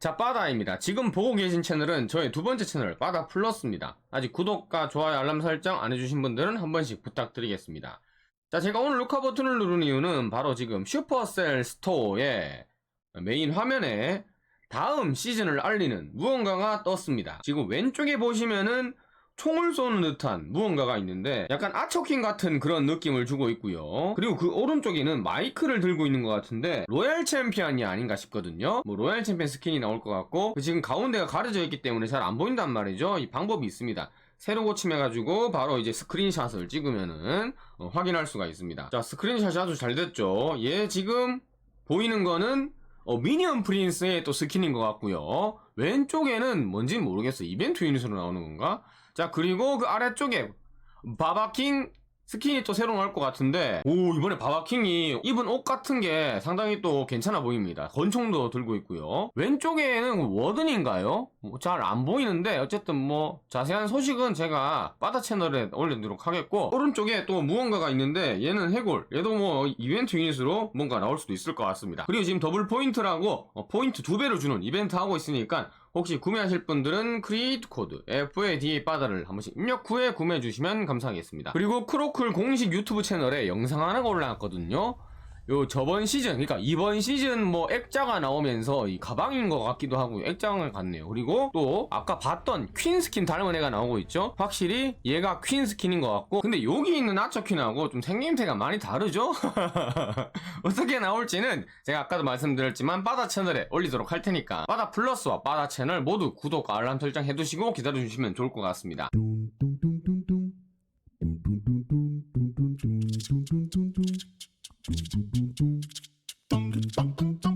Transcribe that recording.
자, 빠다입니다. 지금 보고 계신 채널은 저의 두 번째 채널, 빠다 플러스입니다. 아직 구독과 좋아요, 알람 설정 안 해주신 분들은 한 번씩 부탁드리겠습니다. 자, 제가 오늘 루카 버튼을 누른 이유는 바로 지금 슈퍼셀 스토어의 메인 화면에 다음 시즌을 알리는 무언가가 떴습니다. 지금 왼쪽에 보시면은 총을 쏘는 듯한 무언가가 있는데 약간 아처킹 같은 그런 느낌을 주고 있고요. 그리고 그 오른쪽에는 마이크를 들고 있는 것 같은데 로얄 챔피언이 아닌가 싶거든요. 뭐 로얄 챔피언 스킨이 나올 것 같고 그 지금 가운데가 가려져 있기 때문에 잘 안 보인단 말이죠. 이 방법이 있습니다. 새로 고침해가지고 바로 이제 스크린샷을 찍으면은 어, 확인할 수가 있습니다. 자 스크린샷이 아주 잘 됐죠. 얘 지금 보이는 거는 어, 미니언 프린스의 또 스킨인 것 같고요. 왼쪽에는 뭔지 모르겠어. 이벤트 유닛으로 나오는 건가? 자, 그리고 그 아래쪽에 바바킹 스킨이 또 새로 나올 것 같은데, 오, 이번에 바바킹이 입은 옷 같은 게 상당히 또 괜찮아 보입니다. 권총도 들고 있고요. 왼쪽에는 워든인가요? 뭐 잘안 보이는데, 어쨌든 뭐, 자세한 소식은 제가 바다 채널에 올려두도록 하겠고, 오른쪽에 또 무언가가 있는데, 얘는 해골. 얘도 뭐, 이벤트 유닛으로 뭔가 나올 수도 있을 것 같습니다. 그리고 지금 더블 포인트라고, 어, 포인트 두 배로 주는 이벤트 하고 있으니까, 혹시 구매하실 분들은 크리에이트 코드 FAD 바다를 한 번씩 입력 후에 구매해 주시면 감사하겠습니다. 그리고 크로클 공식 유튜브 채널에 영상 하나가 올라왔거든요. 요 저번 시즌 그러니까 이번 시즌 뭐 액자가 나오면서 이 가방인 것 같기도 하고 액장을 갔네요 그리고 또 아까 봤던 퀸 스킨 닮은 애가 나오고 있죠 확실히 얘가 퀸 스킨인 것 같고 근데 여기 있는 아처퀸하고 좀 생김새가 많이 다르죠 어떻게 나올지는 제가 아까도 말씀드렸지만 바다 채널에 올리도록 할 테니까 바다 플러스와 바다 채널 모두 구독 알람 설정 해두시고 기다려주시면 좋을 것 같습니다 덩